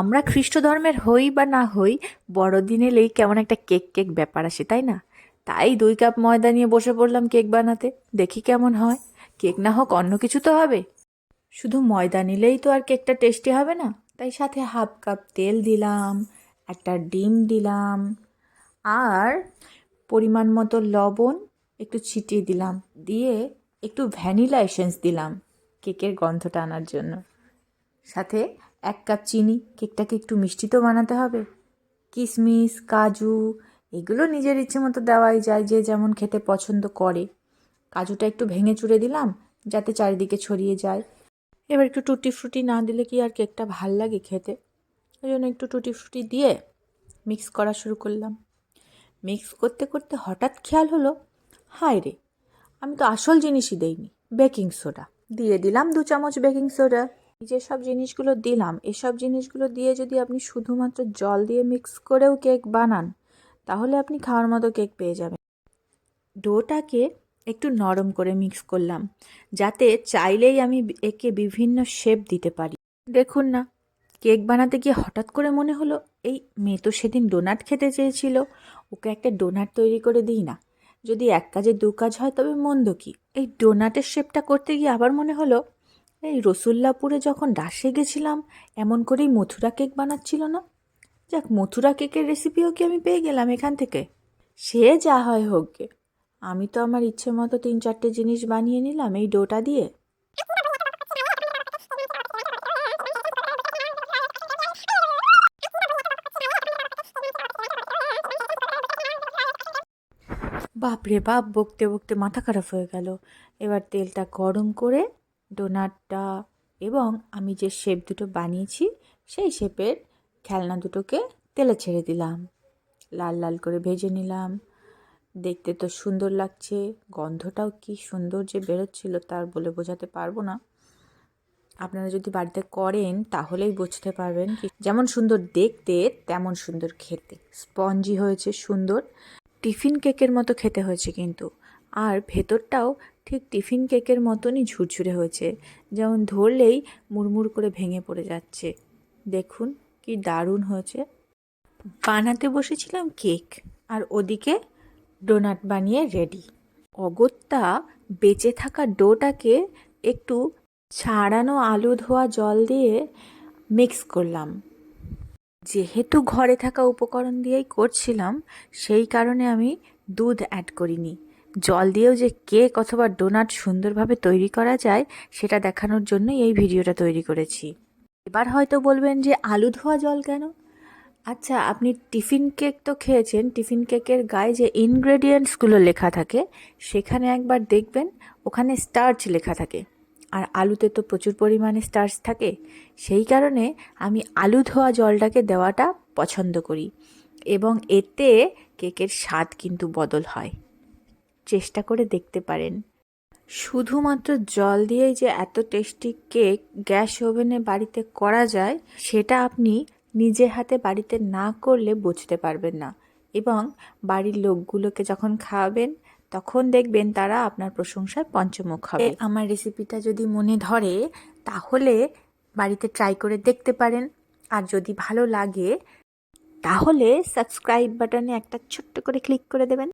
আমরা খ্রিস্ট ধর্মের হই বা না হই বড়দিন এলেই কেমন একটা কেক কেক ব্যাপার আসে, তাই না? তাই দুই কাপ ময়দা নিয়ে বসে পড়লাম কেক বানাতে। দেখি কেমন হয়। কেক না হোক অন্য কিছু তো হবে। শুধু ময়দা নিলেই তো আর কেকটা টেস্টি হবে না। তাই সাথে হাফ কাপ তেল দিলাম, একটা ডিম দিলাম, আর পরিমাণ মতো লবণ একটু ছিটিয়ে দিলাম। দিয়ে একটু ভ্যানিলা এসেন্স দিলাম কেকের গন্ধটা আনার জন্য। সাথে এক কাপ চিনি, কেকটাকে একটু মিষ্টি তো বানাতে হবে। কিশমিশ কাজু, এগুলো নিজের ইচ্ছে মতো দেওয়াই যায় যে যেমন খেতে পছন্দ করে। কাজুটা একটু ভেঙে চুড়ে দিলাম, যাতে চারিদিকে ছড়িয়ে যায়। এবার একটু টুটি ফ্রুটি না দিলে কি আর কেকটা ভালো লাগে খেতে? ওই জন্য একটু টুটি ফ্রুটি দিয়ে মিক্স করা শুরু করলাম। মিক্স করতে করতে হঠাৎ খেয়াল হলো, হায় রে, আমি তো আসল জিনিসই দেইনি, বেকিং সোডা। দিয়ে দিলাম দু চামচ বেকিং সোডা। যেসব জিনিসগুলো দিলাম, এসব জিনিসগুলো দিয়ে যদি আপনি শুধুমাত্র জল দিয়ে মিক্স করেও কেক বানান, তাহলে আপনি খাওয়ার মতো কেক পেয়ে যাবেন। ডোটাকে একটু নরম করে মিক্স করলাম, যাতে চাইলেই আমি একে বিভিন্ন শেপ দিতে পারি। দেখুন না কেক বানাতে গিয়ে হঠাৎ করে মনে হলো, এই মেয়ে তো সেদিন ডোনাট খেতে চেয়েছিল, ওকে একটা ডোনাট তৈরি করে দিই না। যদি এক কাজে দু কাজ হয়, তবে মন্দ কি? এই ডোনাটের শেপটা করতে গিয়ে আবার মনে হলো এই রসুল্লাপুরে যখন রাসে গেছিলাম, এমন করেই মথুরা কেক বানাচ্ছিল না? যাক, মথুরা কেকের রেসিপিও কি আমি পেয়ে গেলাম এখান থেকে? সে যা হয় হোক গে। আমি তো আমার ইচ্ছে মতো তিন চারটে জিনিস বানিয়ে নিলাম এই ডোটা দিয়ে। বাপরে বাপ, বকতে বকতে মাথা খারাপ হয়ে গেল। এবার তেলটা গরম করে ডোনাটটা এবং আমি যে শেপ দুটো বানিয়েছি, সেই শেপের খেলনা দুটোকে তেলে ছেড়ে দিলাম। লাল লাল করে ভেজে নিলাম। দেখতে তো সুন্দর লাগছে। গন্ধটাও কি সুন্দর যে বেরোচ্ছিল তার বলে বোঝাতে পারব না। আপনারা যদি বাড়িতে করেন, তাহলেই বুঝতে পারবেন কি যেমন সুন্দর দেখতে, তেমন সুন্দর খেতে। স্পঞ্জি হয়েছে সুন্দর। টিফিন কেকের মতো খেতে হয়েছে কিন্তু। আর ভেতরটাও ঠিক টিফিন কেকের মতনই ঝুরঝুরে হয়েছে, যেমন ধরলেই মুড়মুড় করে ভেঙে পড়ে যাচ্ছে। দেখুন কি দারুণ হয়েছে। বানাতে বসেছিলাম কেক, আর ওদিকে ডোনাট বানিয়ে রেডি। অগত্যা বেঁচে থাকা ডোটাকে একটু ছাড়ানো আলু ধোয়া জল দিয়ে মিক্স করলাম। যেহেতু ঘরে থাকা উপকরণ দিয়েই করছিলাম, সেই কারণে আমি দুধ অ্যাড করিনি। জল দিয়েও যে কেক অথবা ডোনাট সুন্দরভাবে তৈরি করা যায়, সেটা দেখানোর জন্যই এই ভিডিওটা তৈরি করেছি। এবার হয়তো বলবেন যে আলু ধোয়া জল কেন? আচ্ছা আপনি টিফিন কেক তো খেয়েছেন, টিফিন কেকের গায়ে যে ইনগ্রেডিয়েন্টসগুলো লেখা থাকে, সেখানে একবার দেখবেন ওখানে স্টার্চ লেখা থাকে। আর আলুতে তো প্রচুর পরিমাণে স্টার্চ থাকে। সেই কারণে আমি আলু ধোয়া জলটাকে দেওয়াটা পছন্দ করি। এবং এতে কেকের স্বাদ কিন্তু বদল হয়। চেষ্টা করে দেখতে পারেন। শুধুমাত্র জল দিয়েই যে এত টেস্টি কেক গ্যাস ওভেনে বাড়িতে করা যায়, সেটা আপনি নিজে হাতে বাড়িতে না করলে বুঝতে পারবেন না। এবং বাড়ির লোকগুলোকে যখন খাওয়াবেন, তখন দেখবেন তারা আপনার প্রশংসায় পঞ্চমুখ হবে। আমার রেসিপিটা যদি মনে ধরে, তাহলে বাড়িতে ট্রাই করে দেখতে পারেন। আর যদি ভালো লাগে, তাহলে সাবস্ক্রাইব বাটনে একটা ছোট্ট করে ক্লিক করে দেবেন।